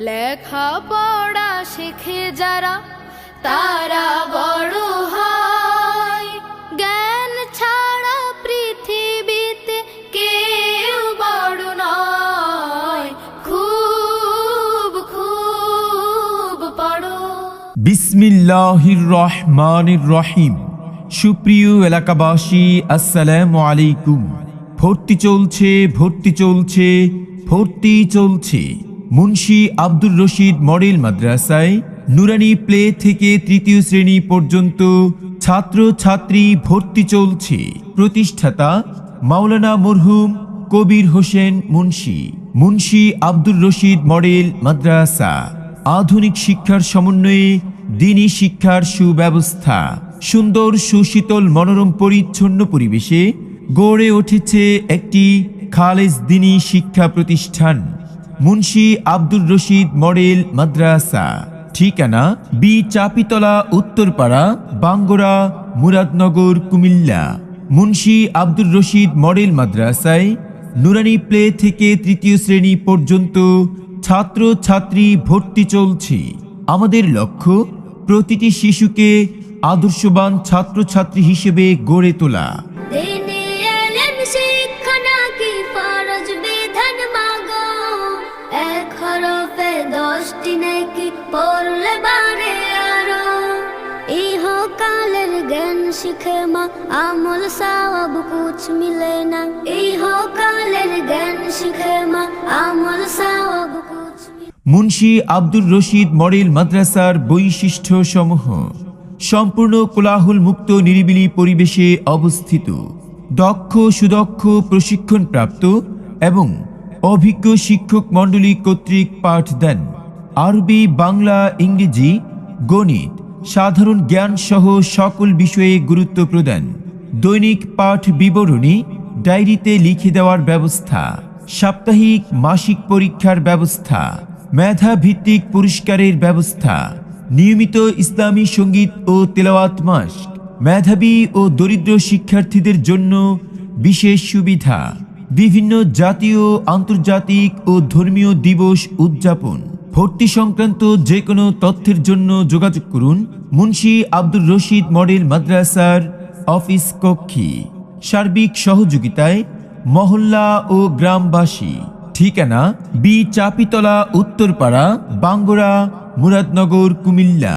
লেখা পড়া শেখে যারা, তারা বড় হয়। জ্ঞান ছাড়া পৃথিবীতে কেউ বড় নয়। খুব খুব পড়ো বিসমিল্লাহির রহমানির রহিম সুপ্রিয় এলাকাবাসী, আসসালামু আলাইকুম। ভর্তি চলছে ভর্তি চলছে ভর্তি চলছে। মুন্সি আব্দুর রশিদ মডেল মাদ্রাসায় নুরানি প্লে থেকে তৃতীয় শ্রেণি পর্যন্ত ছাত্র ছাত্রী ভর্তি চলছে। প্রতিষ্ঠাতা মাওলানা মরহুম কবির হোসেন মুন্সি। মুন্সি আব্দুর রশিদ মডেল মাদ্রাসা। আধুনিক শিক্ষার সমন্বয়ে দিনী শিক্ষার সুব্যবস্থা। সুন্দর, সুশীতল, মনোরম, পরিচ্ছন্ন পরিবেশে গড়ে উঠেছে একটি খালেজ দিনী শিক্ষা প্রতিষ্ঠান। মুন্সি আব্দুর রশিদ মডেল মাদ্রাসা। ঠিকানা বি চাপিতলা, উত্তরপাড়া, বাঙ্গরা, মুরাদনগর, কুমিল্লা। মুন্সি আব্দুর রশিদ মডেল মাদ্রাসায় নুরানি প্লে থেকে তৃতীয় শ্রেণি পর্যন্ত ছাত্র ছাত্রী ভর্তি চলছে। আমাদের লক্ষ্য, প্রতিটি শিশুকে আদর্শবান ছাত্রছাত্রী হিসেবে গড়ে তোলা। দশটি নাকি পড়লে বারে আরও। ইহকালের জ্ঞান শিখে মা, আমল সব কুছ মিলে না। ইহকালের জ্ঞান শিখে মা, আমল সব মুন্সি আব্দুর রশিদ মডেল মাদ্রাসার বৈশিষ্ট্য সমূহ সম্পূর্ণ কোলাহল মুক্ত নিরিবিলি পরিবেশে অবস্থিত। দক্ষ, সুদক্ষ, প্রশিক্ষণপ্রাপ্ত এবং অভিজ্ঞ শিক্ষক মণ্ডলী কর্তৃক পাঠ দেন। আরবি, বাংলা, ইংরেজি, গণিত, সাধারণ জ্ঞান সহ সকল বিষয়ে গুরুত্ব প্রদান। দৈনিক পাঠ বিবরণী, ডায়েরিতে লিখে দেওয়ার ব্যবস্থা। সাপ্তাহিক মাসিক পরীক্ষার ব্যবস্থা। মেধা ভিত্তিক পুরস্কারের ব্যবস্থা। নিয়মিত ইসলামী সংগীত ও তেলাওয়াত মাস মেধাবী ও দরিদ্র শিক্ষার্থীদের জন্য বিশেষ সুবিধা। বিভিন্ন জাতীয়, আন্তর্জাতিক ও ধর্মীয় দিবস উদযাপন। ভর্তি সংক্রান্ত যে কোনো তথ্যের জন্য যোগাযোগ করুন মুন্সি আব্দুর রশিদ মডেল মাদ্রাসার অফিস কক্ষে। সার্বিক সহযোগিতায় মহল্লা ও গ্রামবাসী। ঠিকানা বি চাপিতলা, উত্তরপাড়া বাঙ্গরা মুরাদনগর, কুমিল্লা।